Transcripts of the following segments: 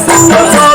ಈ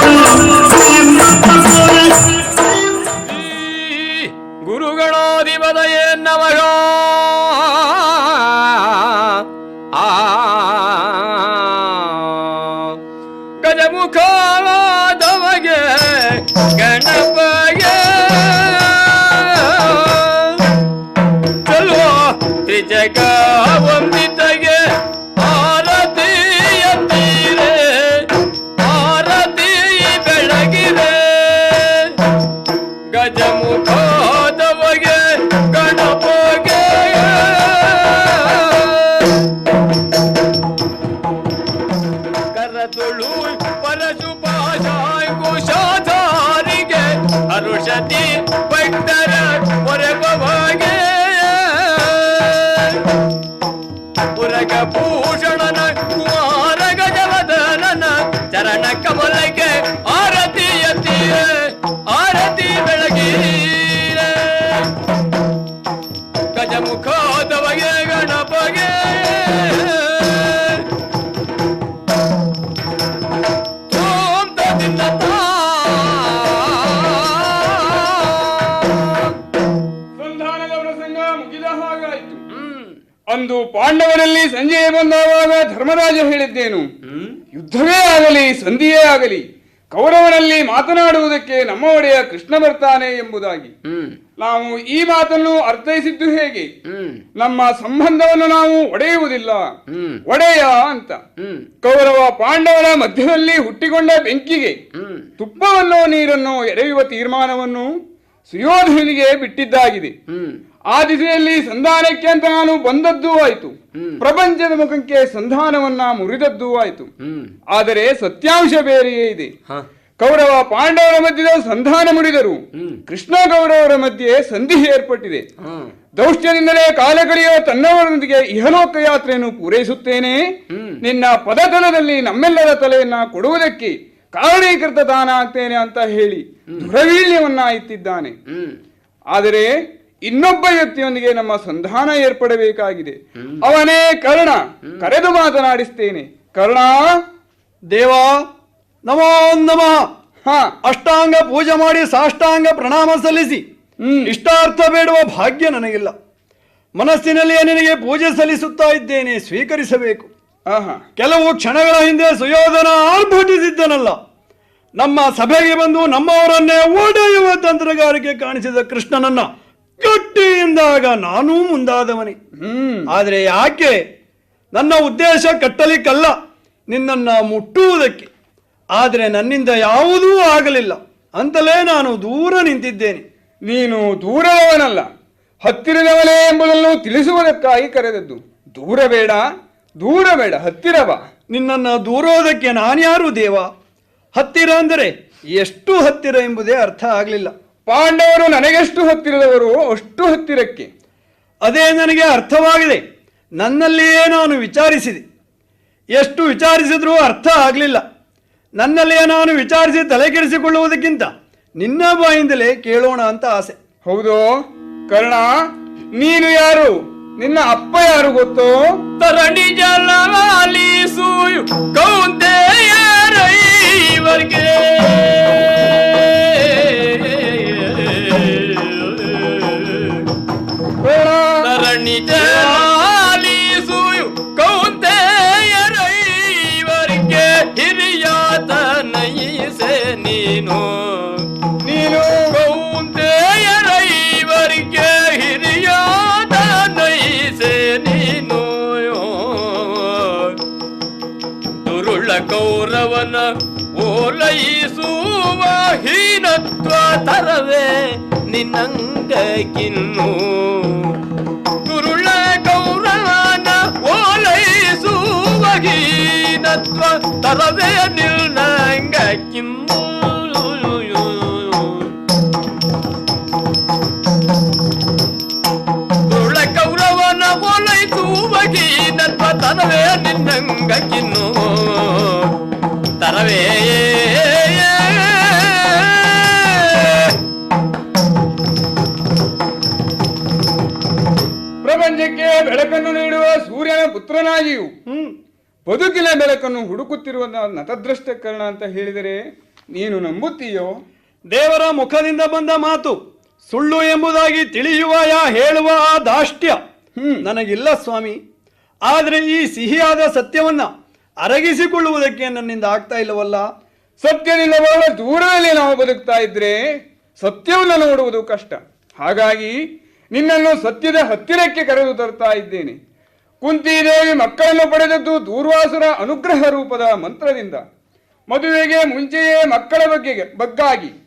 ಹೇಳಿದ್ದೇನು? ಯುದ್ಧವೇ ಆಗಲಿ ಸಂಧಿಯೇ ಆಗಲಿ ಕೌರವನಲ್ಲಿ ಮಾತನಾಡುವುದಕ್ಕೆ ನಮ್ಮ ಒಡೆಯ ಕೃಷ್ಣ ಬರ್ತಾನೆ ಎಂಬುದಾಗಿ. ನಾವು ಈ ಮಾತನ್ನು ಅರ್ಥೈಸಿದ್ದು ಹೇಗೆ? ನಮ್ಮ ಸಂಬಂಧವನ್ನು ನಾವು ಒಡೆಯುವುದಿಲ್ಲ. ಒಡೆಯ ಅಂತ. ಕೌರವ ಪಾಂಡವರ ಮಧ್ಯದಲ್ಲಿ ಹುಟ್ಟಿಕೊಂಡ ಬೆಂಕಿಗೆ ತುಪ್ಪವನ್ನು ನೀರನ್ನು ಎರೆಯುವ ತೀರ್ಮಾನವನ್ನು ಸುಯೋಧನಿಗೆ ಬಿಟ್ಟಿದ್ದಾಗಿದೆ. ಆ ದಿಸೆಯಲ್ಲಿ ಸಂಧಾನಕ್ಕೆ ಅಂತ ನಾನು ಬಂದದ್ದೂ ಆಯ್ತು. ಪ್ರಪಂಚದ ಮುಖಕ್ಕೆ ಸಂಧಾನವನ್ನ ಮುರಿದದ್ದೂ ಆಯ್ತು ಆದರೆ ಸತ್ಯಾಂಶ ಬೇರೆಯೇ ಇದೆ. ಕೌರವ ಪಾಂಡವರ ಮಧ್ಯದ ಸಂಧಾನ ಮುರಿದರು. ಕೃಷ್ಣ ಕೌರವರ ಮಧ್ಯೆ ಸಂಧಿ ಏರ್ಪಟ್ಟಿದೆ. ದೌಷ್ಟ್ಯದಿಂದಲೇ ಕಾಲ ಕಳೆಯುವ ತನ್ನವರೊಂದಿಗೆ ಇಹಲೋಕ ಯಾತ್ರೆಯನ್ನು ಪೂರೈಸುತ್ತೇನೆ. ನಿನ್ನ ಪದತಲದಲ್ಲಿ ನಮ್ಮೆಲ್ಲರ ತಲೆಯನ್ನ ಕೊಡುವುದಕ್ಕೆ ಕಾರಣೀಕೃತ ದಾನ ಆಗ್ತೇನೆ ಅಂತ ಹೇಳಿ ದುರವೀಳ್ಯವನ್ನ ಇತ್ತಿದ್ದಾನೆ ಆದರೆ ಇನ್ನೊಬ್ಬ ವ್ಯಕ್ತಿಯೊಂದಿಗೆ ನಮ್ಮ ಸಂಧಾನ ಏರ್ಪಡಬೇಕಾಗಿದೆ. ಅವನೇ ಕರ್ಣ. ಕರೆದು ಮಾತನಾಡಿಸ್ತೇನೆ. ಕರ್ಣ ದೇವ ನಮೋ ನಮಃ. ಹ. ಅಷ್ಟಾಂಗ ಪೂಜೆ ಮಾಡಿ ಸಾಷ್ಟಾಂಗ ಪ್ರಣಾಮ ಸಲ್ಲಿಸಿ. ಹ್ಮ್. ಇಷ್ಟಾರ್ಥ ಬೇಡುವ ಭಾಗ್ಯ ನನಗಿಲ್ಲ. ಮನಸ್ಸಿನಲ್ಲಿಯೇ ನಿನಗೆ ಪೂಜೆ ಸಲ್ಲಿಸುತ್ತಾ ಇದ್ದೇನೆ ಸ್ವೀಕರಿಸಬೇಕು. ಆಹಾ. ಕೆಲವು ಕ್ಷಣಗಳ ಹಿಂದೆ ಸುಯೋಧನ ಆರ್ಭಟಿಸಿದ್ದನಲ್ಲ. ನಮ್ಮ ಸಭೆಗೆ ಬಂದು ನಮ್ಮವರನ್ನೇ ಓಡೆಯುವ ತಂತ್ರಗಾರಿಕೆ ಕಾಣಿಸಿದ ಕೃಷ್ಣನನ್ನ. ಗಟ್ಟಿಯಿಂದಾಗ ನಾನೂ ಮುಂದಾದವನೇ. ಆದರೆ ಯಾಕೆ? ನನ್ನ ಉದ್ದೇಶ ಕಟ್ಟಲಿಕ್ಕಲ್ಲ. ನಿನ್ನನ್ನು ಮುಟ್ಟುವುದಕ್ಕೆ. ಆದರೆ ನನ್ನಿಂದ ಯಾವುದೂ ಆಗಲಿಲ್ಲ. ಅಂತಲೇ ನಾನು ದೂರ ನಿಂತಿದ್ದೇನೆ. ನೀನು ದೂರವನಲ್ಲ. ಹತ್ತಿರದವನೇ ಎಂಬುದನ್ನು ತಿಳಿಸುವುದಕ್ಕಾಗಿ ಕರೆದದ್ದು. ದೂರ ಬೇಡ ದೂರ ಬೇಡ ಹತ್ತಿರವ. ಬಾ ನಿನ್ನನ್ನು ದೂರೋದಕ್ಕೆ ನಾನ್ಯಾರು ದೇವ? ಹತ್ತಿರ ಅಂದರೆ ಎಷ್ಟು ಹತ್ತಿರ ಎಂಬುದೇ ಅರ್ಥ ಆಗಲಿಲ್ಲ. ಪಾಂಡವರು ನನಗೆಷ್ಟು ಹತ್ತಿರದವರು ಅಷ್ಟು ಹತ್ತಿರಕ್ಕೆ. ಅದೇ ನನಗೆ ಅರ್ಥವಾಗಿದೆ. ನನ್ನಲ್ಲಿಯೇ ನಾನು ವಿಚಾರಿಸಿದೆ. ಎಷ್ಟು ವಿಚಾರಿಸಿದರೂ ಅರ್ಥ ಆಗಲಿಲ್ಲ. ನನ್ನಲ್ಲಿಯೇ ನಾನು ವಿಚಾರಿಸಿ ತಲೆಕೆಡಿಸಿಕೊಳ್ಳುವುದಕ್ಕಿಂತ ನಿನ್ನ ಬಾಯಿಂದಲೇ ಕೇಳೋಣ ಅಂತ ಆಸೆ. ಹೌದು. ಕರ್ಣ, ನೀನು ಯಾರು? ನಿನ್ನ ಅಪ್ಪ ಯಾರು ಗೊತ್ತು? ತರಣಿ ಕೌಂತೆಯರೈವರ್ಗೆ ಕರ್ಣ ತರವೇ ನಿನ್ನಂಗಕ್ಕಿನ್ನು ದುರುಳ ಕೌರವನ ಓಲೈಸುವ ಹೀನತ್ವ ತರವೇ ನಿನ್ನಂಗಕ್ಕಿನ್ನು ದುರುಳ ಕೌರವನ ಓಲೈಸುವ ಹೀನತ್ವ ತರವೇ ನಿನ್ನಂಗಕ್ಕಿನ್ನು ತರವೇ ಬದುಕಿನ ಬೆಳಕನ್ನು ಹುಡುಕುತ್ತಿರುವ ನತದೃಷ್ಟ ಕರ್ಣ ಅಂತ ಹೇಳಿದರೆ ನೀನು ನಂಬುತ್ತೀಯೋ? ದೇವರ ಮುಖದಿಂದ ಬಂದ ಮಾತು ಸುಳ್ಳು ಎಂಬುದಾಗಿ ತಿಳಿಯುವ ಯಾ ಹೇಳುವ ಆ ದಾಷ್ಟ್ಯ ಹ್ಮ್. ನನಗಿಲ್ಲ ಸ್ವಾಮಿ. ಆದರೆ ಈ ಸಿಹಿಯಾದ ಸತ್ಯವನ್ನ ಅರಗಿಸಿಕೊಳ್ಳುವುದಕ್ಕೆ ನನ್ನಿಂದ ಆಗ್ತಾ ಇಲ್ಲವಲ್ಲ? ಸತ್ಯದಿಂದ ಬಹಳ ದೂರದಲ್ಲಿ ನಾವು ಬದುಕ್ತಾ ಇದ್ರೆ ಸತ್ಯವನ್ನು ನೋಡುವುದು ಕಷ್ಟ. ಹಾಗಾಗಿ ನಿನ್ನನ್ನು ಸತ್ಯದ ಹತ್ತಿರಕ್ಕೆ ಕರೆದು ತರ್ತಾ ಇದ್ದೇನೆ. ಕುಂತಿದೇವಿ ಮಕ್ಕಳನ್ನು ಪಡೆದದ್ದು ದೂರ್ವಾಸುರ ಅನುಗ್ರಹ ರೂಪದ ಮಂತ್ರದಿಂದ. ಮದುವೆಗೆ ಮುಂಚೆಯೇ ಮಕ್ಕಳ ಬಗ್ಗೆ ಬಗ್ಗಾಗಿ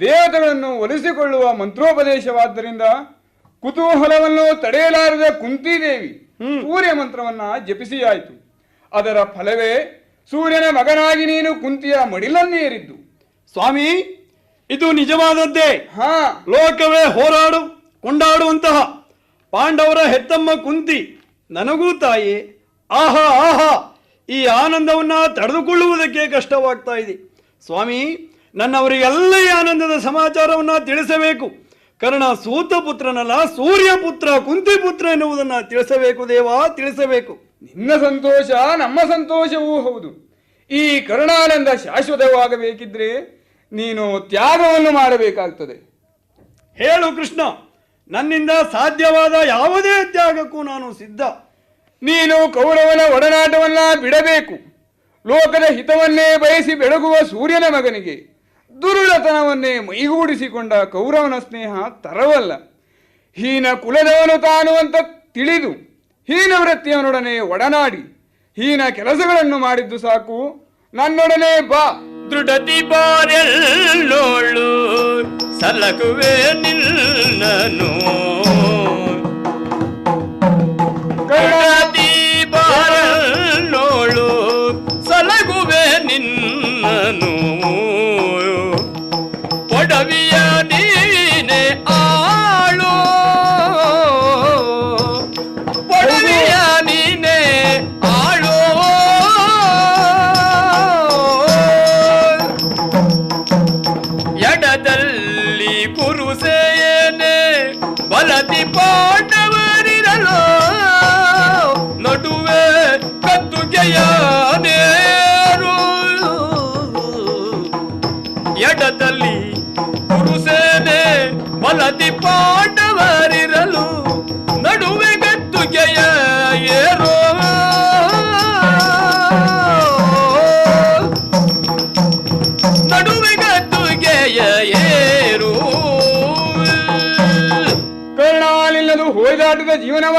ದೇವತೆಗಳನ್ನು ಒಲಿಸಿಕೊಳ್ಳುವ ಮಂತ್ರೋಪದೇಶವಾದ್ದರಿಂದ ಕುತೂಹಲವನ್ನು ತಡೆಯಲಾರದ ಕುಂತಿದೇವಿ ಸೂರ್ಯ ಮಂತ್ರವನ್ನ ಜಪಿಸಿಯಾಯಿತು. ಅದರ ಫಲವೇ ಸೂರ್ಯನ ಮಗನಾಗಿ ನೀನು ಕುಂತಿಯ ಮಡಿಲನ್ನೇರಿದ್ದು. ಸ್ವಾಮಿ ಇದು ನಿಜವಾದದ್ದೇ. ಹಾ. ಲೋಕವೇ ಹೋರಾಡು ಕೊಂಡಾಡುವಂತಹ ಪಾಂಡವರ ಹೆತ್ತಮ್ಮ ಕುಂತಿ. ನನಗೂ ತಾಯಿ ಆಹಾ ಆಹಾ ಈ ಆನಂದವನ್ನ ತಡೆದುಕೊಳ್ಳುವುದಕ್ಕೆ ಕಷ್ಟವಾಗ್ತಾ ಇದೆ. ಸ್ವಾಮಿ ನನ್ನವರಿಗೆಲ್ಲ ಈ ಆನಂದದ ಸಮಾಚಾರವನ್ನ ತಿಳಿಸಬೇಕು. ಕರ್ಣ ಸೂತ ಪುತ್ರನಲ್ಲ ಸೂರ್ಯ ಪುತ್ರ ಕುಂತಿ ಪುತ್ರ ಎನ್ನುವುದನ್ನ ತಿಳಿಸಬೇಕು ದೇವಾ ತಿಳಿಸಬೇಕು. ನಿನ್ನ ಸಂತೋಷ ನಮ್ಮ ಸಂತೋಷವೂ ಹೌದು. ಈ ಕರುಣಾನಂದ ಶಾಶ್ವತವಾಗಬೇಕಿದ್ರೆ ನೀನು ತ್ಯಾಗವನ್ನು ಮಾಡಬೇಕಾಗ್ತದೆ. ಹೇಳು ಕೃಷ್ಣ. ನನ್ನಿಂದ ಸಾಧ್ಯವಾದ ಯಾವುದೇ ತ್ಯಾಗಕ್ಕೂ ನಾನು ಸಿದ್ಧ. ನೀನು ಕೌರವನ ಒಡನಾಟವನ್ನ ಬಿಡಬೇಕು. ಲೋಕದ ಹಿತವನ್ನೇ ಬಯಸಿ ಬೆಳಗುವ ಸೂರ್ಯನ ಮಗನಿಗೆ, ದುರುಳತನವನ್ನೇ ಮೈಗೂಡಿಸಿಕೊಂಡ ಕೌರವನ ಸ್ನೇಹ ತರವಲ್ಲ. ಹೀನ ಕುಲದವನು ತಾನು ಅಂತ ತಿಳಿದು, ಹೀನ ವೃತ್ತಿಯವನೊಡನೆ ಒಡನಾಡಿ, ಹೀನ ಕೆಲಸಗಳನ್ನು ಮಾಡಿದ್ದು ಸಾಕು. ನನ್ನೊಡನೆ ಬಾ. ದೃಢತಿ ಬಾರೆಲ್ಲೋಳು ಸಲಕುವೆ ನಿನ್ನನು ದೃಢತಿ ಬಾರೆಲ್ಲೋಳು ಸಲಗುವೆ ನಿನ್ನನು ಪೊಡವಿಯ ನೀನೆ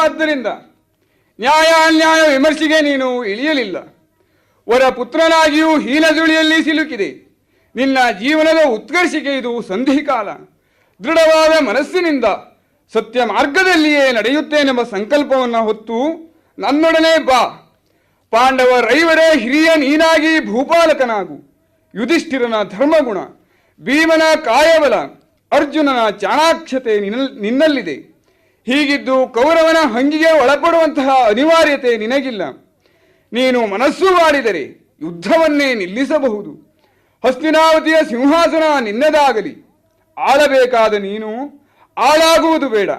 ಜೀವನವಾದ್ದರಿಂದ ನ್ಯಾಯ ಅನ್ಯಾಯ ವಿಮರ್ಶೆಗೆ ನೀನು ಇಳಿಯಲಿಲ್ಲ. ವರ ಪುತ್ರನಾಗಿಯೂ ಹೀನಜುಳಿಯಲ್ಲಿ ಸಿಲುಕಿದೆ. ನಿನ್ನ ಜೀವನದ ಉತ್ಕರ್ಷಿಕೆ ಇದು ಸಂಧಿಕಾಲ. ದೃಢವಾದ ಮನಸ್ಸಿನಿಂದ ಸತ್ಯ ಮಾರ್ಗದಲ್ಲಿಯೇ ನಡೆಯುತ್ತೇನೆಂಬ ಸಂಕಲ್ಪವನ್ನು ಹೊತ್ತು ನನ್ನೊಡನೆ ಬಾ. ಪಾಂಡವ ರೈವರೇ ಹಿರಿಯ ನೀನಾಗಿ ಭೂಪಾಲಕನಾಗು. ಯುಧಿಷ್ಠಿರನ ಧರ್ಮಗುಣ, ಭೀಮನ ಕಾಯಬಲ, ಅರ್ಜುನನ ಚಾಣಾಕ್ಷತೆ ನಿನ್ನ- ನಿನ್ನಲ್ಲಿದೆ. ಹೀಗಿದ್ದು ಕೌರವನ ಹಂಗಿಗೆ ಒಳಪಡುವಂತಹ ಅನಿವಾರ್ಯತೆ ನಿನಗಿಲ್ಲ. ನೀನು ಮನಸ್ಸು ಮಾಡಿದರೆ ಯುದ್ಧವನ್ನೇ ನಿಲ್ಲಿಸಬಹುದು. ಹಸ್ತಿನಾವತಿಯ ಸಿಂಹಾಸನ ನಿನ್ನದಾಗಲಿ. ಆಳಬೇಕಾದ ನೀನು ಆಳಾಗುವುದು ಬೇಡ.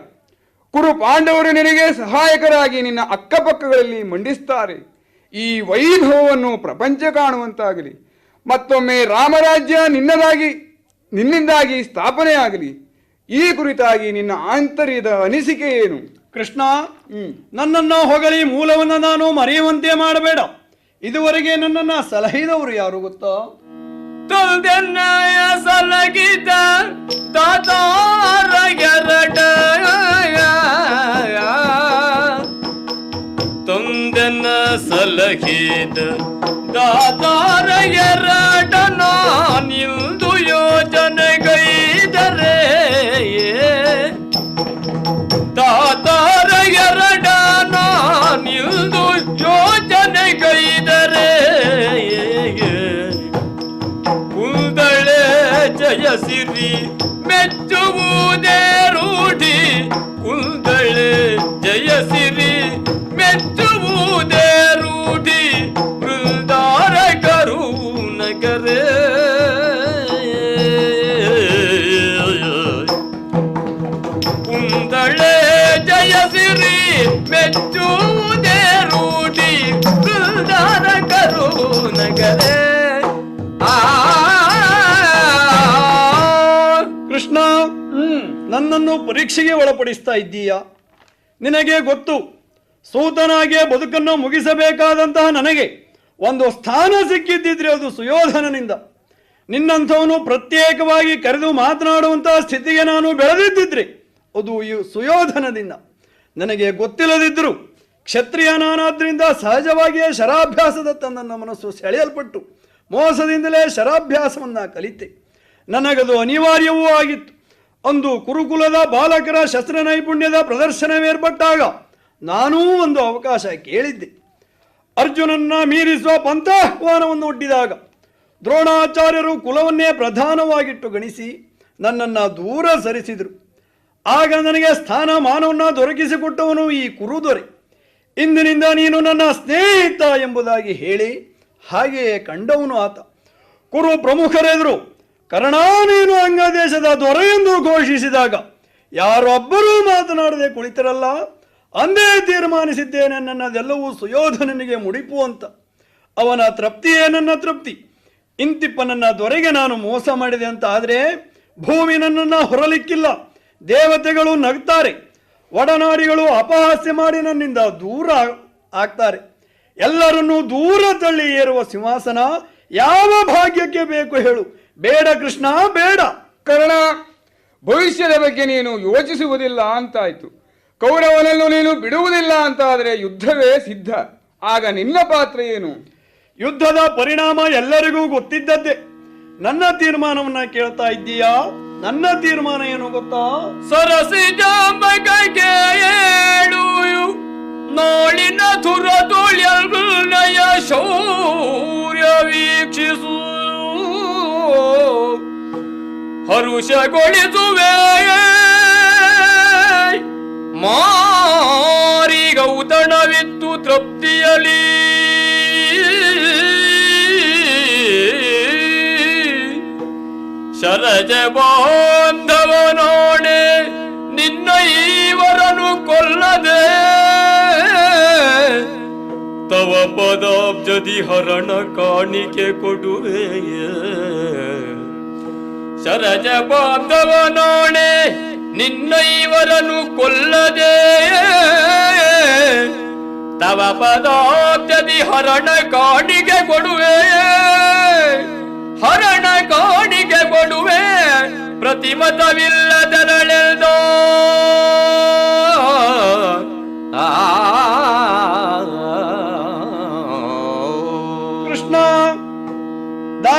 ಕುರು ಪಾಂಡವರು ನಿನಗೆ ಸಹಾಯಕರಾಗಿ ನಿನ್ನ ಅಕ್ಕಪಕ್ಕಗಳಲ್ಲಿ ಮಂಡಿಸ್ತಾರೆ. ಈ ವೈಭವವನ್ನು ಪ್ರಪಂಚ ಕಾಣುವಂತಾಗಲಿ. ಮತ್ತೊಮ್ಮೆ ರಾಮರಾಜ್ಯ ನಿನ್ನದಾಗಿ ನಿನ್ನಿಂದಾಗಿ ಸ್ಥಾಪನೆಯಾಗಲಿ. ಈ ಕುರಿತಾಗಿ ನಿನ್ನ ಆಂತರ್ಯದ ಅನಿಸಿಕೆ ಏನು? ಕೃಷ್ಣ ನನ್ನನ್ನ ಹೊಗಳಿ ಮೂಲವನ್ನ ನಾನು ಮರೆಯುವಂತೆ ಮಾಡಬೇಡ. ಇದುವರೆಗೆ ನನ್ನನ್ನ ಸಲಹಿದವರು ಯಾರು ಗೊತ್ತಾ? ತೊಂದೆನ್ನಯ ಸಲಗಿದ ತೊಂದೆನ್ನ ಸಲಹಿದ ದಾದಾರ ಎರಡ ನಾನಿಂದು ಜಯಸಿರಿ ಮೆಚ್ಚುವುದೇ ರೂಢಿ ಕುಂದಳೆ ಜಯಸಿರಿ ಮೆಚ್ಚುವುದೇ ರೂಢಿ ಬೃಂದಾರ ಕರು ನಗರೇ ಕುಂದಳೆ ಜಯಸಿರಿ ಮೆಚ್ಚುವುದೇ ರೂಢಿ ನನ್ನನ್ನು ಪರೀಕ್ಷೆಗೆ ಒಳಪಡಿಸ್ತಾ ಇದ್ದೀಯಾ? ನಿನಗೆ ಗೊತ್ತು, ಸೂತನಾಗೆ ಬದುಕನ್ನು ಮುಗಿಸಬೇಕಾದಂತಹ ನನಗೆ ಒಂದು ಸ್ಥಾನ ಸಿಕ್ಕಿದ್ದಿದ್ರೆ ಅದು ಸುಯೋಧನನಿಂದ. ನಿನ್ನಂಥವನು ಪ್ರತ್ಯೇಕವಾಗಿ ಕರೆದು ಮಾತನಾಡುವಂತಹ ಸ್ಥಿತಿಗೆ ನಾನು ಬೆಳೆದಿದ್ದಿದ್ರೆ ಅದು ಈ ಸುಯೋಧನದಿಂದ. ನನಗೆ ಗೊತ್ತಿಲ್ಲದಿದ್ದರೂ ಕ್ಷತ್ರಿಯ ನಾನಾದ್ರಿಂದ ಸಹಜವಾಗಿಯೇ ಶರಾಭ್ಯಾಸದತ್ತ ನನ್ನ ಮನಸ್ಸು ಸೆಳೆಯಲ್ಪಟ್ಟು ಮೋಸದಿಂದಲೇ ಶರಾಭ್ಯಾಸವನ್ನು ಕಲಿತೆ. ನನಗದು ಅನಿವಾರ್ಯವೂ ಆಗಿತ್ತು. ಅಂದು ಕುರುಕುಲದ ಬಾಲಕರ ಶಸ್ತ್ರ ನೈಪುಣ್ಯದ ಪ್ರದರ್ಶನವೇರ್ಪಟ್ಟಾಗ ನಾನೂ ಒಂದು ಅವಕಾಶ ಕೇಳಿದ್ದೆ. ಅರ್ಜುನನ್ನ ಮೀರಿಸುವ ಪಂಥಾಹ್ವಾನವನ್ನು ಒಡ್ಡಿದಾಗ ದ್ರೋಣಾಚಾರ್ಯರು ಕುಲವನ್ನೇ ಪ್ರಧಾನವಾಗಿಟ್ಟು ಗಣಿಸಿ ನನ್ನನ್ನು ದೂರ ಸರಿಸಿದರು. ಆಗ ನನಗೆ ಸ್ಥಾನಮಾನವನ್ನು ದೊರಕಿಸಿಕೊಟ್ಟವನು ಈ ಕುರುದೊರೆ. ಇಂದಿನಿಂದ ನೀನು ನನ್ನ ಸ್ನೇಹಿತ ಎಂಬುದಾಗಿ ಹೇಳಿ ಹಾಗೆಯೇ ಕಂಡವನು ಆತ. ಕುರು ಪ್ರಮುಖರೆದುರು ಕರ್ಣ ನೀನು ದೊರೆ ಎಂದು ಘೋಷಿಸಿದಾಗ ಯಾರೊಬ್ಬರೂ ಮಾತನಾಡದೆ ಕುಳಿತರಲ್ಲ. ಅಂದೇ ತೀರ್ಮಾನಿಸಿದ್ದೇನೆ, ನನ್ನದೆಲ್ಲವೂ ಸುಯೋಧನನಿಗೆ ಮುಡಿಪು ಅಂತ. ಅವನ ತೃಪ್ತಿಯೇ ನನ್ನ ತೃಪ್ತಿ. ಇಂತಿಪ್ಪ ನನ್ನ ದೊರೆಗೆ ನಾನು ಮೋಸ ಮಾಡಿದೆ ಅಂತ ಆದರೆ ಭೂಮಿ ನನ್ನನ್ನು ಹೊರಲಿಕ್ಕಿಲ್ಲ. ದೇವತೆಗಳು ನಗ್ತಾರೆ. ಒಡನಾಡಿಗಳು ಅಪಹಾಸ್ಯ ಮಾಡಿ ನನ್ನಿಂದ ದೂರ ಆಗ್ತಾರೆ. ಎಲ್ಲರನ್ನೂ ದೂರ ತಳ್ಳಿ ಏರುವ ಸಿಂಹಾಸನ ಯಾವ ಭಾಗ್ಯಕ್ಕೆ ಬೇಕು ಹೇಳು. ಬೇಡ ಕೃಷ್ಣ ಬೇಡ. ಕರ್ಣ ಭವಿಷ್ಯದ ಬಗ್ಗೆ ನೀನು ಯೋಚಿಸುವುದಿಲ್ಲ ಅಂತಾಯ್ತು. ಕೌರವನನ್ನು ನೀನು ಬಿಡುವುದಿಲ್ಲ ಅಂತ ಆದರೆ ಯುದ್ಧವೇ ಸಿದ್ಧ. ಆಗ ನಿನ್ನ ಪಾತ್ರ ಏನು? ಯುದ್ಧದ ಪರಿಣಾಮ ಎಲ್ಲರಿಗೂ ಗೊತ್ತಿದ್ದದ್ದೇ. ನನ್ನ ತೀರ್ಮಾನವನ್ನ ಕೇಳ್ತಾ ಇದ್ದೀಯಾ? ನನ್ನ ತೀರ್ಮಾನ ಏನು ಗೊತ್ತಾ? ಸರಸಿಜಾಂಬಗೆ ನೋಡಿನ ತುರ ತುರದುಳ್ಯಲ್ನಯ ಶೌರ್ಯ ವೀಕ್ಷಿಸು. ಹರುಷಗೊಳಿಸುವೆ ಮಾರಿಗೌತಣವಿತ್ತು ತೃಪ್ತಿಯಲಿ. ಶರಜ ಬಾಂಧವನೋಡೆ ನಿನ್ನ ಈವರನು ಕೊಲ್ಲದೆ. ತವ ಪದಾಬ್ಜದಿ ಹರಣ ಕಾಣಿಕೆ ಕೊಡುವೆ ಶರಜ ಬಾಂಧವ ನೋಣೆ ನಿನ್ನೈವರನು ಕೊಲ್ಲದೆ. ತವ ಪದಾಬ್ಜದಿ ಹರಣ ಕಾಡಿಗೆ ಕೊಡುವೆ. ಹರಣ ಕಾಡಿಗೆ ಕೊಡುವೆ. ಪ್ರತಿಮತವಿಲ್ಲದರಳೆಲ್ದೋ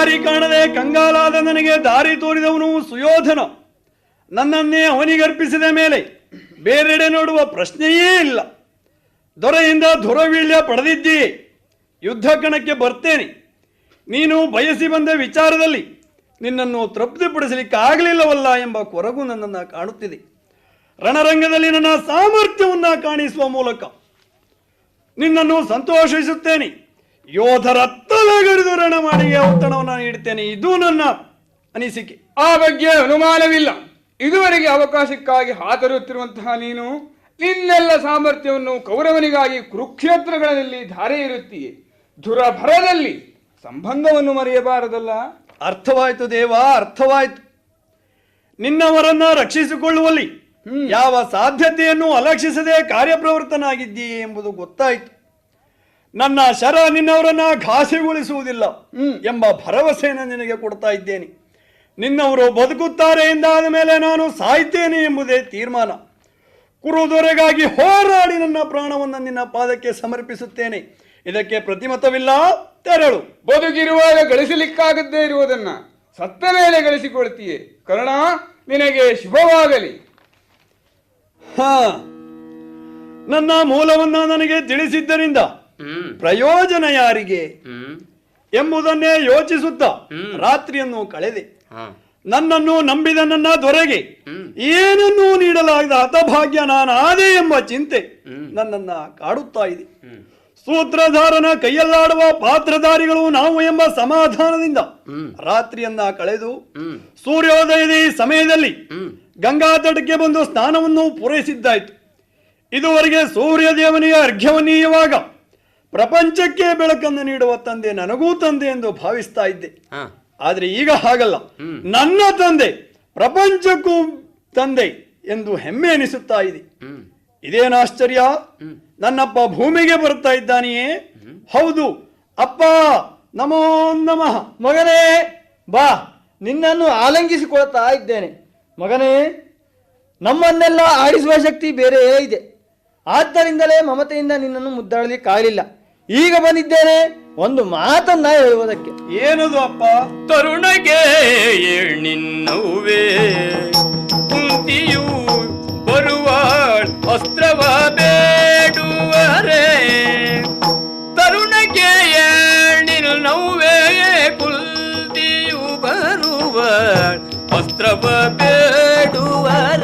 ದಾರಿ ಕಾಣದೆ ಕಂಗಾಲಾದ ನನಗೆ ದಾರಿ ತೋರಿದವನು ಸುಯೋಧನ. ನನ್ನನ್ನೇ ಅವನಿಗರ್ಪಿಸಿದ ಮೇಲೆ ಬೇರೆಡೆ ನೋಡುವ ಪ್ರಶ್ನೆಯೇ ಇಲ್ಲ. ದೊರೆಯಿಂದ ದುರವೀಳ್ಯ ಪಡೆದಿದ್ದೀ. ಯುದ್ಧ ಕಣಕ್ಕೆ ಬರ್ತೇನೆ. ನೀನು ಬಯಸಿ ಬಂದ ವಿಚಾರದಲ್ಲಿ ನಿನ್ನನ್ನು ತೃಪ್ತಿಪಡಿಸಲಿಕ್ಕೆ ಆಗಲಿಲ್ಲವಲ್ಲ ಎಂಬ ಕೊರಗು ನನ್ನನ್ನು ಕಾಣುತ್ತಿದೆ. ರಣರಂಗದಲ್ಲಿ ನನ್ನ ಸಾಮರ್ಥ್ಯವನ್ನು ಕಾಣಿಸುವ ಮೂಲಕ ನಿನ್ನನ್ನು ಸಂತೋಷಿಸುತ್ತೇನೆ. ಯೋಧರ ಮಾಡಿ ರಣಮಾಡಿಗೆ ಔತಣವನ್ನು ನೀಡುತ್ತೇನೆ. ಇದು ನನ್ನ ಅನಿಸಿಕೆ. ಆ ಬಗ್ಗೆ ಅನುಮಾನವಿಲ್ಲ. ಇದುವರೆಗೆ ಅವಕಾಶಕ್ಕಾಗಿ ಹಾತರುತ್ತಿರುವಂತಹ ನೀನು ನಿನ್ನೆಲ್ಲ ಸಾಮರ್ಥ್ಯವನ್ನು ಕೌರವನಿಗಾಗಿ ಕುರುಕ್ಷೇತ್ರಗಳಲ್ಲಿ ಧಾರೆ ಇರುತ್ತೀಯೆ ದುರಭರದಲ್ಲಿ ಸಂಬಂಧವನ್ನು ಮರೆಯಬಾರದಲ್ಲ? ಅರ್ಥವಾಯಿತು ದೇವ ಅರ್ಥವಾಯಿತು. ನಿನ್ನವರನ್ನ ರಕ್ಷಿಸಿಕೊಳ್ಳುವಲ್ಲಿ ಯಾವ ಸಾಧ್ಯತೆಯನ್ನು ಅಲಕ್ಷಿಸದೆ ಕಾರ್ಯಪ್ರವೃತ್ತನಾಗಿದ್ದೀಯೆ ಎಂಬುದು ಗೊತ್ತಾಯಿತು. ನನ್ನ ಶರ ನಿನ್ನವರನ್ನ ಘಾಸಿಗೊಳಿಸುವುದಿಲ್ಲ ಎಂಬ ಭರವಸೆಯನ್ನು ನಿನಗೆ ಕೊಡ್ತಾ ಇದ್ದೇನೆ. ನಿನ್ನವರು ಬದುಕುತ್ತಾರೆ ಎಂದಾದ ಮೇಲೆ ನಾನು ಸಾಯ್ತೇನೆ ಎಂಬುದೇ ತೀರ್ಮಾನ. ಕುರುದೊರೆಗಾಗಿ ಹೋರಾಡಿ ನನ್ನ ಪ್ರಾಣವನ್ನು ನಿನ್ನ ಪಾದಕ್ಕೆ ಸಮರ್ಪಿಸುತ್ತೇನೆ. ಇದಕ್ಕೆ ಪ್ರತಿಮತವಿಲ್ಲ ತೆರಳು. ಬದುಕಿರುವಾಗ ಗಳಿಸಲಿಕ್ಕಾಗದ್ದೇ ಇರುವುದನ್ನ ಸತ್ತ ಮೇಲೆ ಗಳಿಸಿಕೊಳ್ತೀಯೇ. ಕರ್ಣ ನಿನಗೆ ಶುಭವಾಗಲಿ. ಹ. ನನ್ನ ಮೂಲವನ್ನ ನನಗೆ ತಿಳಿಸಿದ್ದರಿಂದ ಪ್ರಯೋಜನ ಯಾರಿಗೆ? ಎಂಬುದನ್ನೇ ಯೋಚಿಸುತ್ತಾ ರಾತ್ರಿಯನ್ನು ಕಳೆದೆ. ನನ್ನನ್ನು ನಂಬಿದ ನನ್ನ ದೊರೆಗೆ. ಏನನ್ನೂ ನೀಡಲಾಗದ ಹತಭಾಗ್ಯ ನಾನಾದೆ ಎಂಬ ಚಿಂತೆ ನನ್ನನ್ನ ಕಾಡುತ್ತಾ ಇದೆ. ಸೂತ್ರಧಾರನ ಕೈಯಲ್ಲಾಡುವ ಪಾತ್ರಧಾರಿಗಳು ನಾವು ಎಂಬ ಸಮಾಧಾನದಿಂದ. ರಾತ್ರಿಯನ್ನ ಕಳೆದು ಸೂರ್ಯೋದಯದ ಸಮಯದಲ್ಲಿ ಗಂಗಾ ತಟಕ್ಕೆ ಬಂದು ಸ್ನಾನವನ್ನು ಪೂರೈಸಿದ್ದಾಯಿತು. ಇದುವರೆಗೆ ಸೂರ್ಯದೇವನಿಗೆ ಅರ್ಘ್ಯವನ್ನೀಯವಾಗ ಪ್ರಪಂಚಕ್ಕೆ ಬೆಳಕನ್ನು ನೀಡುವ ತಂದೆ ನನಗೂ ತಂದೆ ಎಂದು ಭಾವಿಸ್ತಾ ಇದ್ದೆ. ಆದರೆ ಈಗ ಹಾಗಲ್ಲ. ನನ್ನ ತಂದೆ ಪ್ರಪಂಚಕ್ಕೂ ತಂದೆ ಎಂದು ಹೆಮ್ಮೆ ಎನಿಸುತ್ತಾ ಇದೆ. ಇದೇನು ಆಶ್ಚರ್ಯ? ನನ್ನಪ್ಪ ಭೂಮಿಗೆ ಬರುತ್ತಾ ಇದ್ದಾನೆಯೇ? ಹೌದು. ಅಪ್ಪ ನಮೋ ನಮಃ. ಮಗನೇ ಬಾ. ನಿನ್ನನ್ನು ಆಲಂಗಿಸಿಕೊಳ್ತಾ ಇದ್ದೇನೆ. ಮಗನೇ ನಮ್ಮನ್ನೆಲ್ಲ ಆಡಿಸುವ ಶಕ್ತಿ ಬೇರೆಯೇ ಇದೆ. ಆದ್ದರಿಂದಲೇ ಮಮತೆಯಿಂದ ನಿನ್ನನ್ನು ಮುದ್ದಾಡಲಿಕ್ಕಾಗಲಿಲ್ಲ ಈಗ ಬಂದಿದ್ದೇನೆ ಒಂದು ಮಾತನ್ನ ಹೇಳುವುದಕ್ಕೆ. ಏನದು ಅಪ್ಪ? ತರುಣಗೆ ನಿನ್ನವುವೆ ಕುಂತಿಯು ಬರುವ ಅಸ್ತ್ರವ ಬೇಡುವರೆ. ತರುಣಗೆ ನಿನ್ನವುವೆ ಕುಂತಿಯು ಬರುವ ಅಸ್ತ್ರವ ಬೇಡುವರೆ.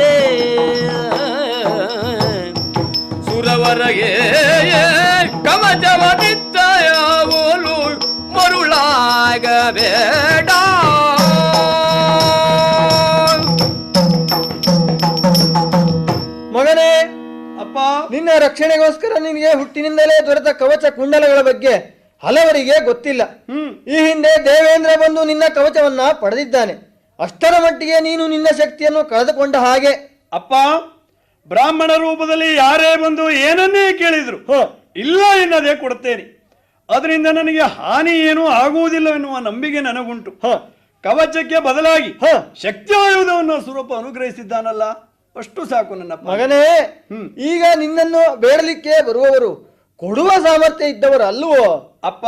ಮರುಳಾಗಬೇಡ ಮಗನೇ ಅಪ್ಪ ನಿನ್ನ ರಕ್ಷಣೆಗೋಸ್ಕರ ನಿನಗೆ ಹುಟ್ಟಿನಿಂದಲೇ ದೊರೆತ ಕವಚ ಕುಂಡಲಗಳ ಬಗ್ಗೆ ಹಲವರಿಗೆ ಗೊತ್ತಿಲ್ಲ. ಹ್ಮ್. ಈ ಹಿಂದೆ ದೇವೇಂದ್ರ ಬಂದು ನಿನ್ನ ಕವಚವನ್ನ ಪಡೆದಿದ್ದಾನೆ. ಅಷ್ಟರ ಮಟ್ಟಿಗೆ ನೀನು ನಿನ್ನ ಶಕ್ತಿಯನ್ನು ಕಳೆದುಕೊಂಡ ಹಾಗೆ. ಅಪ್ಪ ಬ್ರಾಹ್ಮಣ ರೂಪದಲ್ಲಿ ಯಾರೇ ಬಂದು ಏನನ್ನೇ ಕೇಳಿದ್ರು ಹ, ಇಲ್ಲ ಎನ್ನದೇ ಕೊಡುತ್ತೇನೆ. ಅದರಿಂದ ನನಗೆ ಹಾನಿ ಏನೂ ಆಗುವುದಿಲ್ಲ ಎನ್ನುವ ನಂಬಿಕೆ ನನಗುಂಟು. ಹ, ಕವಚಕ್ಕೆ ಬದಲಾಗಿ ಹ. ಶಕ್ತಿಯಾಯುಧವನ್ನು ಸ್ವರೂಪ ಅನುಗ್ರಹಿಸಿದ್ದಾನಲ್ಲ ಅಷ್ಟು ಸಾಕು ನನ್ನ ಮಗನೇ. ಈಗ ನಿನ್ನನ್ನು ಬೇಡಲಿಕ್ಕೆ ಬರುವವರು ಕೊಡುವ ಸಾಮರ್ಥ್ಯ ಇದ್ದವರು ಅಲ್ಲವೋ? ಅಪ್ಪ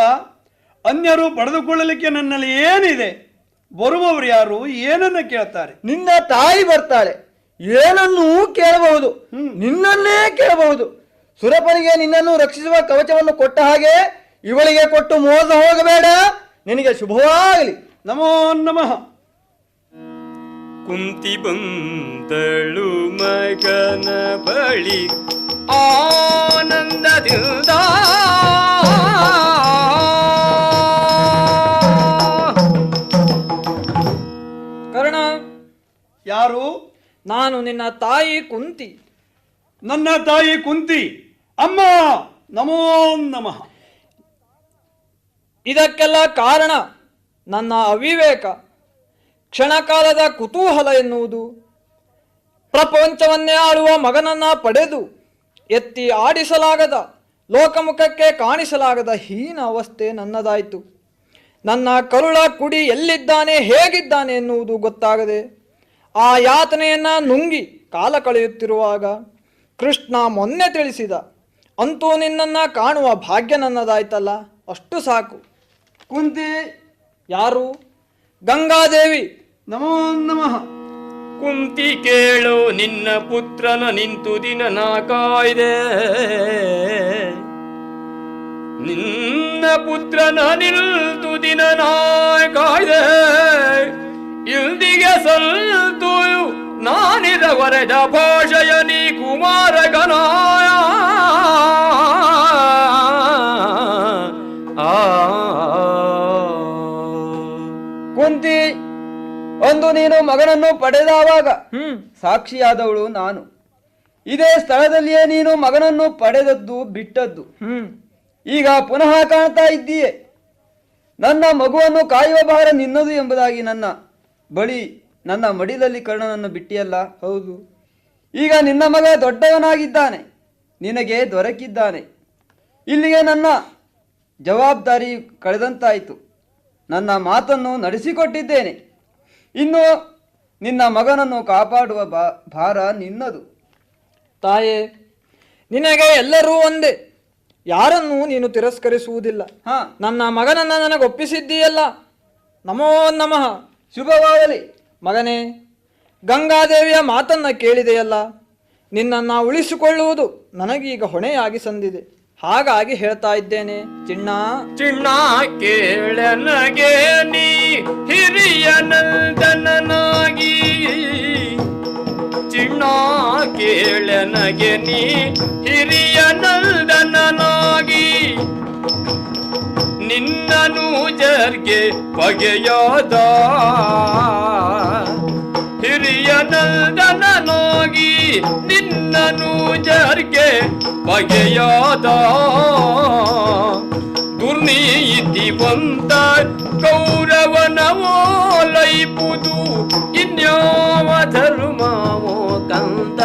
ಅನ್ಯರು ಪಡೆದುಕೊಳ್ಳಲಿಕ್ಕೆ ನನ್ನಲ್ಲಿ ಏನಿದೆ? ಬರುವವರು ಯಾರು? ಏನನ್ನ ಕೇಳ್ತಾರೆ? ನಿನ್ನ ತಾಯಿ ಬರ್ತಾಳೆ. ಏನನ್ನೂ ಕೇಳಬಹುದು. ನಿನ್ನನ್ನೇ ಕೇಳಬಹುದು. ಸುರಪನಿಗೆ ನಿನ್ನನ್ನು ರಕ್ಷಿಸುವ ಕವಚವನ್ನು ಕೊಟ್ಟ ಹಾಗೆ ಇವಳಿಗೆ ಕೊಟ್ಟು ಮೋಸ ಹೋಗಬೇಡ. ನಿನಗೆ ಶುಭವಾಗಲಿ. ನಮೋ ನಮಃ. ಕುಂತಿ ಬಂದಳು ಮಗನ ಬಳಿ. ಆನಂದದಿಂದ. ಕರ್ಣ ಯಾರು? ನಾನು ನಿನ್ನ ತಾಯಿ ಕುಂತಿ. ನನ್ನ ತಾಯಿ ಕುಂತಿ. ಅಮ್ಮ ನಮೋ ನಮಃ. ಇದಕ್ಕೆಲ್ಲ ಕಾರಣ ನನ್ನ ಅವಿವೇಕ. ಕ್ಷಣಕಾಲದ ಕುತೂಹಲ ಎನ್ನುವುದು. ಪ್ರಪಂಚವನ್ನೇ ಆಳುವ ಮಗನನ್ನ ಪಡೆದು ಎತ್ತಿ ಆಡಿಸಲಾಗದ, ಲೋಕಮುಖಕ್ಕೆ ಕಾಣಿಸಲಾಗದ ಹೀನ ಅವಸ್ಥೆ ನನ್ನದಾಯಿತು. ನನ್ನ ಕರುಳ ಕುಡಿ ಎಲ್ಲಿದ್ದಾನೆ, ಹೇಗಿದ್ದಾನೆ ಎನ್ನುವುದು ಗೊತ್ತಾಗದೆ, ಆ ಯಾತನೆಯನ್ನ ನುಂಗಿ ಕಾಲ ಕಳೆಯುತ್ತಿರುವಾಗ ಕೃಷ್ಣ ಮೊನ್ನೆ ತಿಳಿಸಿದ, ಅಂತೂ ನಿನ್ನನ್ನು ಕಾಣುವ ಭಾಗ್ಯ ನನ್ನದಾಯ್ತಲ್ಲ, ಅಷ್ಟು ಸಾಕು. ಕುಂತಿ ಯಾರು? ಗಂಗಾದೇವಿ. ನಮೋ ನಮಃ. ಕುಂತಿ ಕೇಳು, ನಿನ್ನ ಪುತ್ರನ ನಿಂತು ದಿನ ನಾ ಕಾಯ್ದೆ ನಿನ್ನ ಪುತ್ರನ ನಿಲ್ತು ದಿನ ನಾ ಕಾಯ್ದೆ ಇಲ್ದಿಗೆ ಸಲ್ತು ನಾನಿದ ವರದ ಭಾಷೆಯ ನೀನು ಮಗನನ್ನು ಪಡೆದಾವಾಗ ಹ್ಮ್. ಸಾಕ್ಷಿಯಾದವಳು ನಾನು. ಇದೇ ಸ್ಥಳದಲ್ಲಿಯೇ ನೀನು ಮಗನನ್ನು ಪಡೆದದ್ದು ಬಿಟ್ಟದ್ದು. ಹ್ಮ್. ಈಗ ಪುನಃ ಕಾಣ್ತಾ ಇದ್ದೀಯೆ. ನನ್ನ ಮಗುವನ್ನು ಕಾಯುವ ಭಾರ ನಿನ್ನದು ಎಂಬುದಾಗಿ ನನ್ನ ಬಳಿ ನನ್ನ ಮಡಿಲಲ್ಲಿ ಕರ್ಣನನ್ನು ಬಿಟ್ಟಿಯಲ್ಲ ಹೌದು. ಈಗ ನಿನ್ನ ಮಗ ದೊಡ್ಡವನಾಗಿದ್ದಾನೆ. ನಿನಗೆ ದೊರಕಿದ್ದಾನೆ. ಇಲ್ಲಿಗೆ ನನ್ನ ಜವಾಬ್ದಾರಿ ಕಳೆದಂತಾಯಿತು. ನನ್ನ ಮಾತನ್ನು ನಡೆಸಿಕೊಟ್ಟಿದ್ದೇನೆ. ಇನ್ನು ನಿನ್ನ ಮಗನನ್ನು ಕಾಪಾಡುವ ಭಾರ ನಿನ್ನದು. ತಾಯೇ ನಿನಗೆ ಎಲ್ಲರೂ ಒಂದೇ. ಯಾರನ್ನು ನೀನು ತಿರಸ್ಕರಿಸುವುದಿಲ್ಲ. ಹ. ನನ್ನ ಮಗನನ್ನ ನನಗೆ ಒಪ್ಪಿಸಿದ್ದೀಯಲ್ಲ ನಮೋ ನಮಃ. ಶುಭವಾಗಲಿ. ಮಗನೇ ಗಂಗಾದೇವಿಯ ಮಾತನ್ನ ಕೇಳಿದೆಯಲ್ಲ. ನಿನ್ನನ್ನು ಉಳಿಸಿಕೊಳ್ಳುವುದು ನನಗೀಗ ಹೊಣೆಯಾಗಿ ಸಂದಿದೆ. ಹಾಗಾಗಿ ಹೇಳ್ತಾ ಇದ್ದೇನೆ, ಚಿಣ್ಣ. ಚಿಣ್ಣ ಕೇಳನಗೆ ನೀ ಹಿರಿಯ ನಂದನನಾಗಿ. ಚಿಣ್ಣ ಕೇಳನಗೆ ನೀ ಹಿರಿಯ ನಂದನನಾಗಿ. ನಿನ್ನನು ಜರ್ಗೆ ಬಗೆಯಾದ ಹಿರಿಯ ನಂದನನಾಗಿ. ನನ್ನನು ಜರ್ಗೆ ಬಗೆಯಾದ. ದುರ್ನೀತಿ ಬಂತ ಗೌರವನವೋ ಲೈಪುದು ಇನ್ಯಾವ ಧರ್ಮವೋ ಕಂದ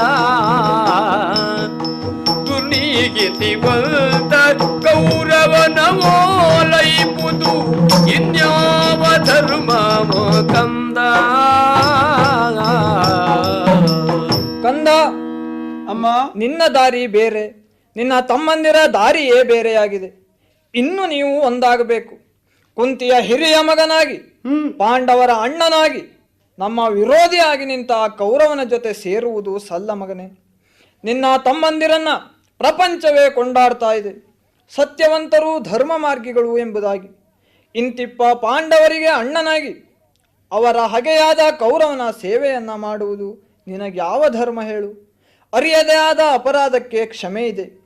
ದುರ್ನೀತಿ ಬಂತ ಗೌರವನವೋ ಲೈಪುದು ಇನ್ಯಾವ ಧರ್ಮವೋ ಕಂದಾ ನಿನ್ನ ದಾರಿ ಬೇರೆ ನಿನ್ನ ತಮ್ಮಂದಿರ ದಾರಿಯೇ ಬೇರೆಯಾಗಿದೆ. ಇನ್ನು ನೀವು ಒಂದಾಗಬೇಕು. ಕುಂತಿಯ ಹಿರಿಯ ಮಗನಾಗಿ ಪಾಂಡವರ ಅಣ್ಣನಾಗಿ ನಮ್ಮ ವಿರೋಧಿಯಾಗಿ ನಿಂತ ಕೌರವನ ಜೊತೆ ಸೇರುವುದು ಸಲ್ಲ ಮಗನೇ. ನಿನ್ನ ತಮ್ಮಂದಿರನ್ನ ಪ್ರಪಂಚವೇ ಕೊಂಡಾಡ್ತಾ ಇದೆ. ಸತ್ಯವಂತರು ಧರ್ಮ ಮಾರ್ಗಿಗಳು ಎಂಬುದಾಗಿ. ಇಂತಿಪ್ಪ ಪಾಂಡವರಿಗೆ ಅಣ್ಣನಾಗಿ ಅವರ ಹಗೆಯಾದ ಕೌರವನ ಸೇವೆಯನ್ನ ಮಾಡುವುದು ನಿನಗೆ ಯಾವ ಧರ್ಮ ಹೇಳು. ಅರಿಯದೇ ಆದ ಅಪರಾಧಕ್ಕೆ ಕ್ಷಮೆ ಇದೆ.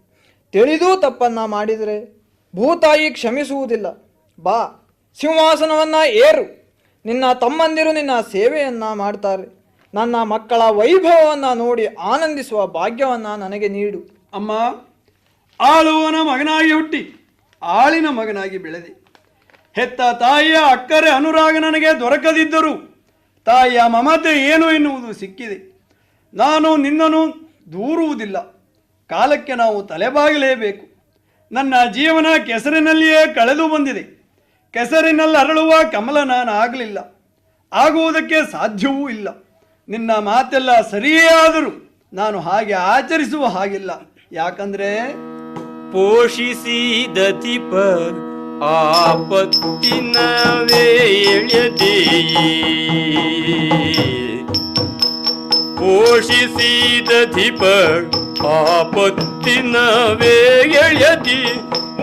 ತಿಳಿದೂ ತಪ್ಪನ್ನ ಮಾಡಿದರೆ ಭೂತಾಯಿ ಕ್ಷಮಿಸುವುದಿಲ್ಲ. ಬಾ, ಸಿಂಹಾಸನವನ್ನ ಏರು. ನಿನ್ನ ತಮ್ಮಂದಿರು ನಿನ್ನ ಸೇವೆಯನ್ನ ಮಾಡ್ತಾರೆ. ನನ್ನ ಮಕ್ಕಳ ವೈಭವವನ್ನು ನೋಡಿ ಆನಂದಿಸುವ ಭಾಗ್ಯವನ್ನು ನನಗೆ ನೀಡು. ಅಮ್ಮ ಆಳುವನ ಮಗನಾಗಿ ಹುಟ್ಟಿ, ಆಳಿನ ಮಗನಾಗಿ ಬೆಳೆದೆ. ಹೆತ್ತ ತಾಯಿಯ ಅಕ್ಕರೆ ಅನುರಾಗ ನನಗೆ ದೊರಕದಿದ್ದರೂ ತಾಯಿಯ ಮಮತೆ ಏನು ಎನ್ನುವುದು ಸಿಕ್ಕಿದೆ. ನಾನು ನಿನ್ನನ್ನು ದೂರುವುದಿಲ್ಲ. ಕಾಲಕ್ಕೆ ನಾವು ತಲೆಬಾಗಲೇಬೇಕು. ನನ್ನ ಜೀವನ ಕೆಸರಿನಲ್ಲಿಯೇ ಕಳೆದು ಬಂದಿದೆ. ಕೆಸರಿನಲ್ಲಿ ಅರಳುವ ಕಮಲ ನಾನು ಆಗಲಿಲ್ಲ ಆಗುವುದಕ್ಕೆ ಸಾಧ್ಯವೂ ಇಲ್ಲ. ನಿನ್ನ ಮಾತೆಲ್ಲ ಸರಿಯೇ ಆದರೂ ನಾನು ಹಾಗೆ ಆಚರಿಸುವ ಹಾಗಿಲ್ಲ. ಯಾಕಂದ್ರೆ? ಪೋಷಿಸಿದ ತಿಪ ಆಪತ್ತಿನ ವೇಳೆದೆಯೇ ಪೋಷಿಸಿದ ದೀಪ ಆಪತ್ತಿನ ವೇಳೆದಿ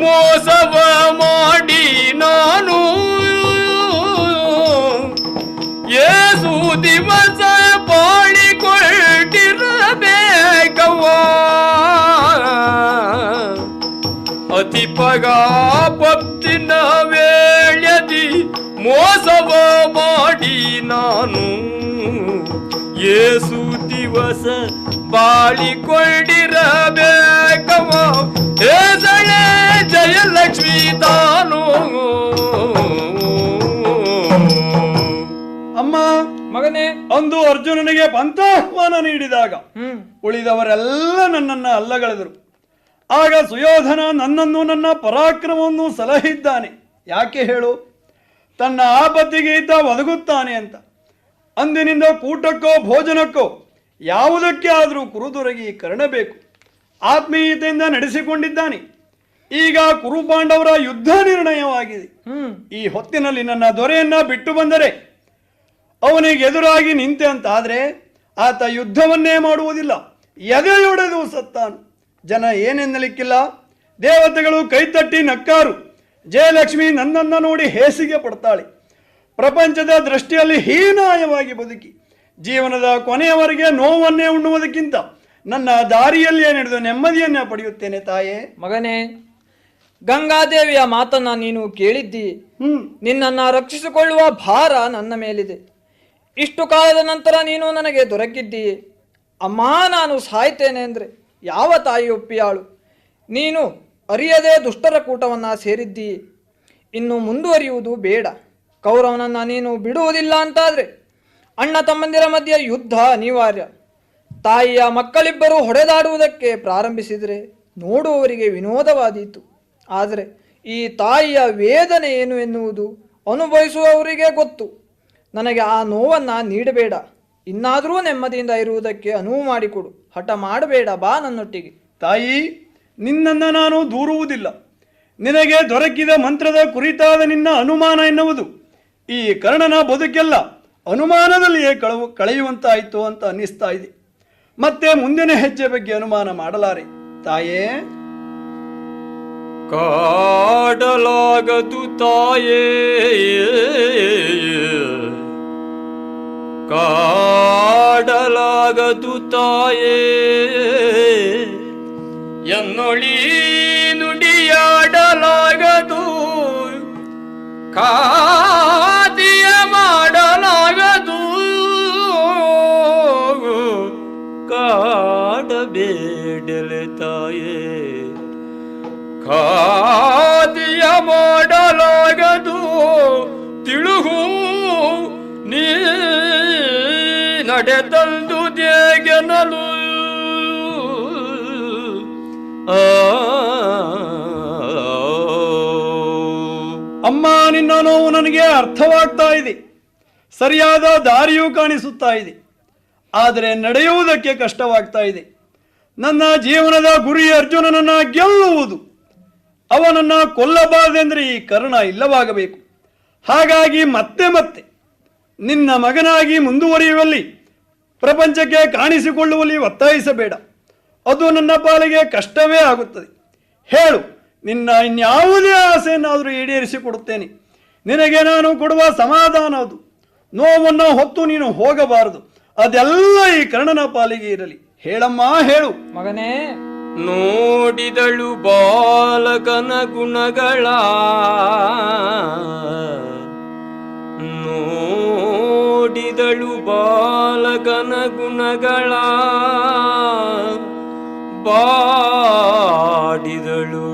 ಮೋಸವ ಮಾಡಿ ನಾನು. ಏಸು ದಿವಸ ಬಾಳಿಕೊಳ್ಳಿರಬೇಕವ್ವ ಅತಿ ಪಗಾಪತ್ತಿನ ವೇಳ್ಯದಿ, ಮೋಸವ ಮಾಡಿ ನಾನು. ಏಸು ದಿವಸ ಬಾಳಿಕೊಂಡಿರಬೇಕವ ಹೇಸಳೆ ಜಯಲಕ್ಷ್ಮಿ ತಾನು? ಅಮ್ಮ ಮಗನೇ. ಅಂದು ಅರ್ಜುನನಿಗೆ ಪಂಥಾಹ್ವಾನ ನೀಡಿದಾಗ ಹ್ಮ್. ಉಳಿದವರೆಲ್ಲ ನನ್ನನ್ನು ಅಲ್ಲಗಳೆದರು. ಆಗ ಸುಯೋಧನ ನನ್ನನ್ನು ನನ್ನ ಪರಾಕ್ರಮವನ್ನು ಸಲಹಿದ್ದಾನೆ. ಯಾಕೆ ಹೇಳು? ತನ್ನ ಆಪತ್ತಿಗೆ ಈತ ಒದಗುತ್ತಾನೆ ಅಂತ. ಅಂದಿನಿಂದ ಕೂಟಕ್ಕೋ ಭೋಜನಕ್ಕೋ ಯಾವುದಕ್ಕೆ ಆದರೂ ಕುರುದೊರಗಿ ಕರಣಬೇಕು ಆತ್ಮೀಯತೆಯಿಂದ ನಡೆಸಿಕೊಂಡಿದ್ದಾನೆ. ಈಗ ಕುರುಪಾಂಡವರ ಯುದ್ಧ ನಿರ್ಣಯವಾಗಿದೆ. ಈ ಹೊತ್ತಿನಲ್ಲಿ ನನ್ನ ದೊರೆಯನ್ನ ಬಿಟ್ಟು ಬಂದರೆ ಅವನಿಗೆ ಎದುರಾಗಿ ನಿಂತೆ ಅಂತ ಆದರೆ ಆತ ಯುದ್ಧವನ್ನೇ ಮಾಡುವುದಿಲ್ಲ. ಎದೆಯೊಡೆದು ಸತ್ತಾನು. ಜನ ಏನೆನ್ನಲಿಕ್ಕಿಲ್ಲ ದೇವತೆಗಳು ಕೈತಟ್ಟಿ ನಕ್ಕಾರು. ಜಯಲಕ್ಷ್ಮಿ ನನ್ನನ್ನು ನೋಡಿ ಹೇಸಿಗೆ ಪಡ್ತಾಳೆ. ಪ್ರಪಂಚದ ದೃಷ್ಟಿಯಲ್ಲಿ ಹೀನಾಯವಾಗಿ ಬದುಕಿ ಜೀವನದ ಕೊನೆಯವರೆಗೆ ನೋವನ್ನೇ ಉಣ್ಣುವುದಕ್ಕಿಂತ ನನ್ನ ದಾರಿಯಲ್ಲಿಯೇ ನಡೆದು ನೆಮ್ಮದಿಯನ್ನ ಪಡೆಯುತ್ತೇನೆ ತಾಯೇ. ಮಗನೇ ಗಂಗಾದೇವಿಯ ಮಾತನ್ನ ನೀನು ಕೇಳಿದ್ದಿ. ಹ್ಮ್. ನಿನ್ನನ್ನ ರಕ್ಷಿಸಿಕೊಳ್ಳುವ ಭಾರ ನನ್ನ ಮೇಲಿದೆ. ಇಷ್ಟು ಕಾಲದ ನಂತರ ನೀನು ನನಗೆ ದೊರಕಿದ್ದಿ. ಅಮ್ಮ ನಾನು ಸಾಯ್ತೇನೆ ಅಂದರೆ ಯಾವ ತಾಯಿ ಒಪ್ಪಿಯಾಳು? ನೀನು ಅರಿಯದೇ ದುಷ್ಟರ ಕೂಟವನ್ನು ಸೇರಿದ್ದೀ. ಇನ್ನು ಮುಂದುವರಿಯುವುದು ಬೇಡ. ಕೌರವನನ್ನು ನೀನು ಬಿಡುವುದಿಲ್ಲ ಅಂತಾದರೆ ಅಣ್ಣ ತಮ್ಮಂದಿರ ಮಧ್ಯೆ ಯುದ್ಧ ಅನಿವಾರ್ಯ. ತಾಯಿಯ ಮಕ್ಕಳಿಬ್ಬರು ಹೊಡೆದಾಡುವುದಕ್ಕೆ ಪ್ರಾರಂಭಿಸಿದರೆ ನೋಡುವವರಿಗೆ ವಿನೋದವಾದೀತು. ಆದರೆ ಈ ತಾಯಿಯ ವೇದನೆ ಏನು ಎನ್ನುವುದು ಅನುಭವಿಸುವವರಿಗೆ ಗೊತ್ತು. ನನಗೆ ಆ ನೋವನ್ನು ನೀಡಬೇಡ. ಇನ್ನಾದರೂ ನೆಮ್ಮದಿಯಿಂದ ಇರುವುದಕ್ಕೆ ಅನುವು ಮಾಡಿಕೊಡು. ಹಠ ಮಾಡಬೇಡ ಬಾ ನನ್ನೊಟ್ಟಿಗೆ. ತಾಯಿ, ನಿನ್ನನ್ನು ನಾನು ದೂರುವುದಿಲ್ಲ. ನಿನಗೆ ದೊರಕಿದ ಮಂತ್ರದ ಕುರಿತಾದ ನಿನ್ನ ಅನುಮಾನ ಎನ್ನುವುದು ಈ ಕರ್ಣನ ಬದುಕೆಲ್ಲ ಅನುಮಾನದಲ್ಲಿಯೇ ಕಳವು ಕಳೆಯುವಂತಾಯಿತು ಅಂತ ಅನ್ನಿಸ್ತಾ ಇದೆ. ಮತ್ತೆ ಮುಂದಿನ ಹೆಜ್ಜೆ ಬಗ್ಗೆ ಅನುಮಾನ ಮಾಡಲಾರೆ. ತಾಯೇ. ಕಾಡಲಾಗದು ತಾಯೇ. ಕಾಡಲಾಗದು ತಾಯೇ. ಎನ್ನೊಳಿ ನುಡಿಯಾಡಲಾಗದು. ಕಾದಿಯ ಆದಿಯ ಮಾಡಲಾಗದು ತಿಳುಗು ನೀ ನಡೆದಂದು ದೇಗೆನಲು ಅಮ್ಮ ನಿನ್ನ ನೋವು ನನಗೆ ಅರ್ಥವಾಗ್ತಾ ಇದೆ ಸರಿಯಾದ ದಾರಿಯೂ ಕಾಣಿಸುತ್ತಾ ಇದೆ ಆದರೆ ನಡೆಯುವುದಕ್ಕೆ ಕಷ್ಟವಾಗ್ತಾ ಇದೆ ನನ್ನ ಜೀವನದ ಗುರಿ ಅರ್ಜುನನನ್ನ ಗೆಲ್ಲುವುದು ಅವನನ್ನ ಕೊಲ್ಲಬಾರದೆಂದರೆ ಈ ಕರುಣ ಇಲ್ಲವಾಗಬೇಕು. ಹಾಗಾಗಿ ಮತ್ತೆ ಮತ್ತೆ ನಿನ್ನ ಮಗನಾಗಿ ಮುಂದುವರಿಯುವಲ್ಲಿ ಪ್ರಪಂಚಕ್ಕೆ ಕಾಣಿಸಿಕೊಳ್ಳುವಲ್ಲಿ ಒತ್ತಾಯಿಸಬೇಡ. ಅದು ನನ್ನ ಪಾಲಿಗೆ ಕಷ್ಟವೇ ಆಗುತ್ತದೆ. ಹೇಳು, ನಿನ್ನ ಇನ್ಯಾವುದೇ ಆಸೆಯನ್ನಾದರೂ ಈಡೇರಿಸಿಕೊಡುತ್ತೇನೆ. ನಿನಗೆ ನಾನು ಕೊಡುವ ಸಮಾಧಾನ ಅದು. ನೋವನ್ನು ಹೊತ್ತು ನೀನು ಹೋಗಬಾರದು. ಅದೆಲ್ಲ ಈ ಕರ್ಣನ ಪಾಲಿಗೆ ಇರಲಿ. ಹೇಳಮ್ಮ, ಹೇಳು. ಮಗನೇ ನೋಡಿದಳು ಬಾಲಕನ ಗುಣಗಳ. ನೋಡಿದಳು ಬಾಲಕನ ಗುಣಗಳ. ಬಾಡಿದಳು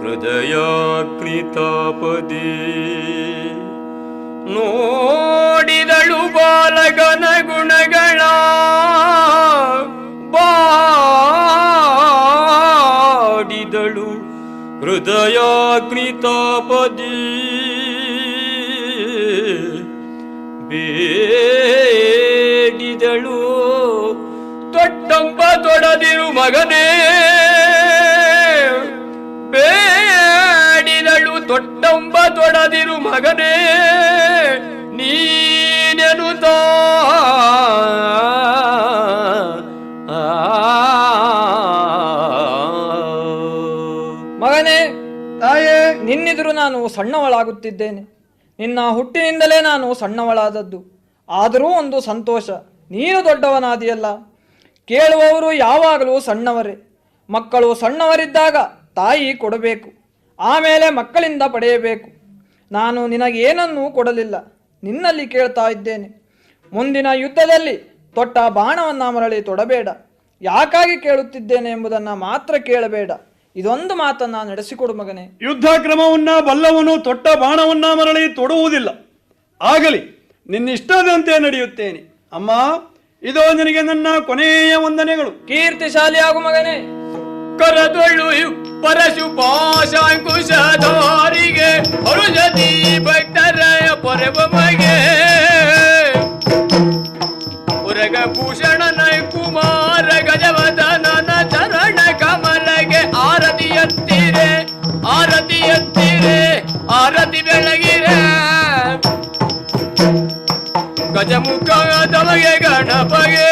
ಹೃದಯಾಗ್ನಿತಾಪದಿ ನೋಡಿದಳು ಹೃದಯಾಗ್ನಿತಾಪದಿ. ಬೇಡಿದಳು ತೊಟ್ಟಂಬ ತೊಡದಿರು ಮಗನೇ. ಬೇಡಿದಳು ತೊಟ್ಟಂಬ ತೊಡದಿರು ಮಗನೇ. ನೀನೆನುತ ನಾನು ಸಣ್ಣವಳಾಗುತ್ತಿದ್ದೇನೆ. ನಿನ್ನ ಹುಟ್ಟಿನಿಂದಲೇ ನಾನು ಸಣ್ಣವಳಾದದ್ದು. ಆದರೂ ಒಂದು ಸಂತೋಷ. ನೀನು ದೊಡ್ಡವನಾದಿಯಲ್ಲ. ಕೇಳುವವರು ಯಾವಾಗಲೂ ಸಣ್ಣವರೇ. ಮಕ್ಕಳು ಸಣ್ಣವರಿದ್ದಾಗ ತಾಯಿ ಕೊಡಬೇಕು. ಆಮೇಲೆ ಮಕ್ಕಳಿಂದ ಪಡೆಯಬೇಕು. ನಾನು ನಿನಗೇನನ್ನೂ ಕೊಡಲಿಲ್ಲ. ನಿನ್ನಲ್ಲಿ ಕೇಳ್ತಾ ಇದ್ದೇನೆ. ಮುಂದಿನ ಯುದ್ಧದಲ್ಲಿ ತೊಟ್ಟ ಬಾಣವನ್ನ ಮರಳಿ ತೊಡಬೇಡ. ಯಾಕಾಗಿ ಕೇಳುತ್ತಿದ್ದೇನೆ ಎಂಬುದನ್ನು ಮಾತ್ರ ಕೇಳಬೇಡ. ಇದೊಂದು ಮಾತನ್ನ ನಡೆಸಿಕೊಡು ಮಗನೇ. ಯುದ್ಧ ಕ್ರಮವನ್ನ ಬಲ್ಲವನು ತೊಟ್ಟ ಬಾಣವನ್ನ ಮರಳಿ ತೊಡುವುದಿಲ್ಲ. ಆಗಲಿ ನಿನ್ನಿಷ್ಟದಂತೆ ನಡೆಯುತ್ತೇನೆ. ಅಮ್ಮ ಇದು ನಿನಗೆ ನನ್ನ ಕೊನೆಯ ವಂದನೆಗಳು. ಕೀರ್ತಿಶಾಲಿಯಾಗು ಮಗನೇ. ಕರತೊಳ್ಳು ಪರಶು ಪಾಶಾಂಕುಶಧಾರಿಗೆ ಅರುಜತಿ ಭಕ್ತರಯ ಪರಬಮಗೆ ಉರಗ ಭೂಷಣನ கதிரே ஆரதி வெளகிற கஜமுக தொலகே கணபகே